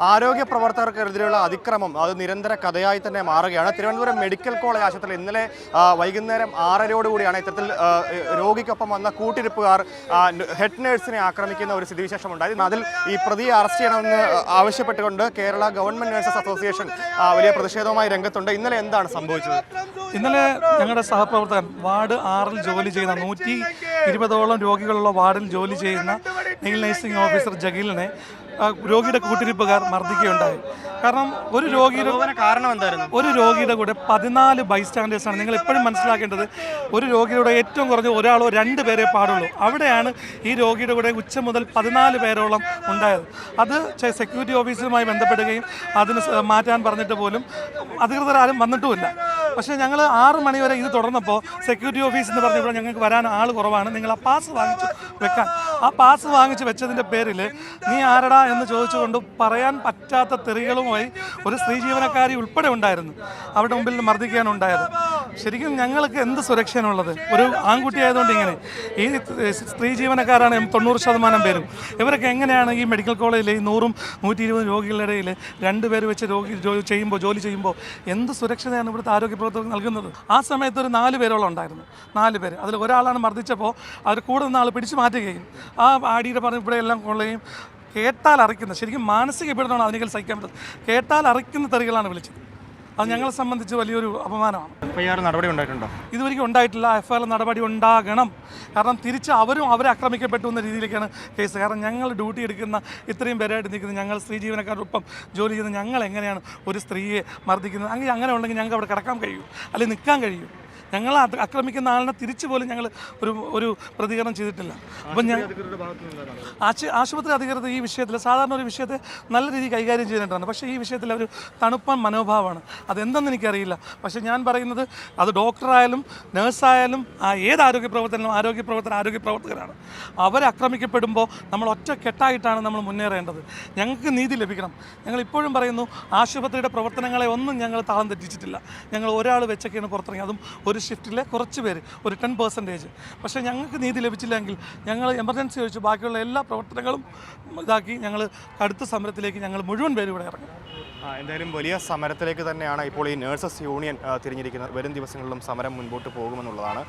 ആരോഗ്യ പ്രവർത്തകർക്കെതിരെയുള്ള അതിക്രമം അത് നിരന്തര കഥയായി തന്നെ മാറുകയാണ്. തിരുവനന്തപുരം മെഡിക്കൽ കോളേജ് ആശുപത്രിയിൽ ഇന്നലെ വൈകുന്നേരം ആറരയോടുകൂടിയാണ് ഇത്തരത്തിൽ രോഗിക്കൊപ്പം വന്ന കൂട്ടിരിപ്പുകാർ ഹെഡ് നേഴ്സിനെ ആക്രമിക്കുന്ന ഒരു സ്ഥിതിവിശേഷം ഉണ്ടായിരുന്നു അതിൽ ഈ പ്രതിയെ അറസ്റ്റ് ചെയ്യണമെന്ന് ആവശ്യപ്പെട്ടുകൊണ്ട് കേരള ഗവൺമെന്റ് നേഴ്സസ് അസോസിയേഷൻ വലിയ പ്രതിഷേധവുമായി രംഗത്തുണ്ട്. ഇന്നലെ എന്താണ് സംഭവിച്ചത്? ഇന്നലെ ഞങ്ങളുടെ സഹപ്രവർത്തകൻ വാർഡ് ആറിൽ ജോലി ചെയ്യുന്ന നൂറ്റി ഇരുപതോളം രോഗികളുള്ള വാർഡിൽ ജോലി ചെയ്യുന്ന നെയിൽ ഓഫീസർ ജഗീലിനെ രോഗിയുടെ കൂട്ടിരിപ്പുകാർ മർദ്ദിക്കുകയുണ്ടായി. കാരണം ഒരു രോഗിയുടെ കാരണം എന്തായിരുന്നു? ഒരു രോഗിയുടെ കൂടെ പതിനാല് ബൈസ്റ്റാൻഡേഴ്സ് ആണ് നിങ്ങൾ എപ്പോഴും മനസ്സിലാക്കേണ്ടത് ഒരു രോഗിയുടെ ഏറ്റവും കുറഞ്ഞ ഒരാളോ രണ്ട് പേരെ പാടുള്ളൂ. അവിടെയാണ് ഈ രോഗിയുടെ കൂടെ ഉച്ച മുതൽ പതിനാല് പേരോളം ഉണ്ടായത്. അത് സെക്യൂരിറ്റി ഓഫീസറുമായി ബന്ധപ്പെടുകയും അതിന് മാറ്റാൻ പറഞ്ഞിട്ട് പോലും അധികൃതർ ആരും വന്നിട്ടുമില്ല. പക്ഷേ ഞങ്ങൾ ആറ് മണി വരെ ഇത് തുടർന്നപ്പോൾ സെക്യൂരിറ്റി ഓഫീസ് എന്ന് പറഞ്ഞപ്പോൾ ഞങ്ങൾക്ക് വരാൻ ആൾ കുറവാണ്. നിങ്ങൾ ആ പാസ് വാങ്ങിച്ചു വെക്കാൻ. ആ പാസ് വാങ്ങിച്ച് വെച്ചതിന്റെ പേരിൽ നീ ആരടാ എന്ന് ചോദിച്ചുകൊണ്ട് പറയാൻ പറ്റാത്ത തെറികളുമായി ഒരു സ്ത്രീ ജീവനക്കാരി ഉൾപ്പെടെ ഉണ്ടായിരുന്നു. അവരുടെ മുമ്പിൽ മർദ്ദിക്കാനുണ്ടായത് ശരിക്കും ഞങ്ങൾക്ക് എന്ത് സുരക്ഷയാണുള്ളത്? ഒരു ആൺകുട്ടി ആയതുകൊണ്ട് ഇങ്ങനെ. ഈ സ്ത്രീ ജീവനക്കാരാണ് തൊണ്ണൂറ് ശതമാനം പേരും. ഇവരൊക്കെ എങ്ങനെയാണ് ഈ മെഡിക്കൽ കോളേജിൽ ഈ നൂറും നൂറ്റി ഇരുപത് രോഗികളുടെ ഇടയിൽ രണ്ടുപേര് വെച്ച് രോഗി ചെയ്യുമ്പോൾ ജോലി ചെയ്യുമ്പോൾ എന്ത് സുരക്ഷതയാണ് ഇവിടുത്തെ ആരോഗ്യ പ്രവർത്തകർ നൽകുന്നത്? ആ സമയത്ത് ഒരു നാല് പേരോളം ഉണ്ടായിരുന്നു. നാല് പേര്. അതിൽ ഒരാളാണ് മർദ്ദിച്ചപ്പോൾ അവർ കൂടെ നിന്ന് ആൾ പിടിച്ചു മാറ്റുകയും ആ ആടിയുടെ പറഞ്ഞ് ഇവിടെ എല്ലാം കൊള്ളുകയും കേട്ടാൽ അറിക്കുന്ന ശരിക്കും മാനസിക പീഡനമാണ് അതിനേക്കാൾ സഹിക്കാൻ പറ്റുന്നത്. കേട്ടാൽ അറിക്കുന്ന തെറികളാണ് വിളിച്ചത്. അത് ഞങ്ങളെ സംബന്ധിച്ച് വലിയൊരു അപമാനമാണ്. എഫ്ഐആർ നടപടി ഉണ്ടായിട്ടുണ്ടോ? ഇതുവരെയ്ക്കും ഉണ്ടായിട്ടില്ല. എഫ് ഐ ആർ നടപടി ഉണ്ടാകണം. കാരണം തിരിച്ച് അവരും അവരെ ആക്രമിക്കപ്പെട്ടു എന്ന രീതിയിലേക്കാണ് കേസ്. കാരണം ഞങ്ങൾ ഡ്യൂട്ടി എടുക്കുന്ന ഇത്രയും പേരായിട്ട് നിൽക്കുന്ന ഞങ്ങൾ സ്ത്രീ ജീവനക്കാരോടൊപ്പം ജോലി ചെയ്യുന്ന ഞങ്ങൾ എങ്ങനെയാണ് ഒരു സ്ത്രീയെ മർദ്ദിക്കുന്നത്? അങ്ങനെ അങ്ങനെ ഉണ്ടെങ്കിൽ ഞങ്ങൾക്ക് അവിടെ കിടക്കാൻ കഴിയും. അല്ലെങ്കിൽ നിൽക്കാൻ കഴിയും. ഞങ്ങൾ ആക്രമിക്കുന്ന ആളിനെ തിരിച്ചു പോലും ഞങ്ങൾ ഒരു ഒരു പ്രതികരണം ചെയ്തിട്ടില്ല. അപ്പം ഞാൻ ആശു ആശുപത്രി അധികൃതർ ഈ വിഷയത്തിൽ സാധാരണ ഒരു വിഷയത്തെ നല്ല രീതിയിൽ കൈകാര്യം ചെയ്തിട്ടാണ് പക്ഷേ ഈ വിഷയത്തിൽ അവർ തണുപ്പൻ മനോഭാവമാണ്. അതെന്തെന്ന് എനിക്കറിയില്ല. പക്ഷേ ഞാൻ പറയുന്നത് അത് ഡോക്ടറായാലും നേഴ്സായാലും ആ ഏത് ആരോഗ്യ പ്രവർത്തനം ആരോഗ്യ പ്രവർത്തനം ആരോഗ്യ പ്രവർത്തകരാണ്. അവരെ ആക്രമിക്കപ്പെടുമ്പോൾ നമ്മൾ ഒറ്റ കെട്ടായിട്ടാണ് നമ്മൾ മുന്നേറേണ്ടത്. ഞങ്ങൾക്ക് നീതി ലഭിക്കണം. ഞങ്ങൾ ഇപ്പോഴും പറയുന്നു ആശുപത്രിയുടെ പ്രവർത്തനങ്ങളെ ഒന്നും ഞങ്ങൾ താളം തെറ്റിച്ചിട്ടില്ല. ഞങ്ങൾ ഒരാൾ വെച്ചൊക്കെയാണ് പുറത്തിറങ്ങി അതും ഒരു ഷിഫ്റ്റിലെ കുറച്ച് പേര് ഒരു ടെൻ പെർസെന്റേജ് പക്ഷേ ഞങ്ങൾക്ക് നീതി ലഭിച്ചില്ലെങ്കിൽ ഞങ്ങൾ എമർജൻസി ഒഴിച്ച് ബാക്കിയുള്ള എല്ലാ പ്രവർത്തനങ്ങളും ഇതാക്കി ഞങ്ങൾ കടുത്ത സമരത്തിലേക്ക് ഞങ്ങൾ മുഴുവൻ പേരും ഇവിടെ ഇറങ്ങും. എന്തായാലും വലിയ സമരത്തിലേക്ക് തന്നെയാണ് ഇപ്പോൾ ഈ നഴ്സസ് യൂണിയൻ തിരിഞ്ഞിരിക്കുന്നത്. വരും ദിവസങ്ങളിലും സമരം മുൻപോട്ട് പോകുമെന്നുള്ളതാണ്.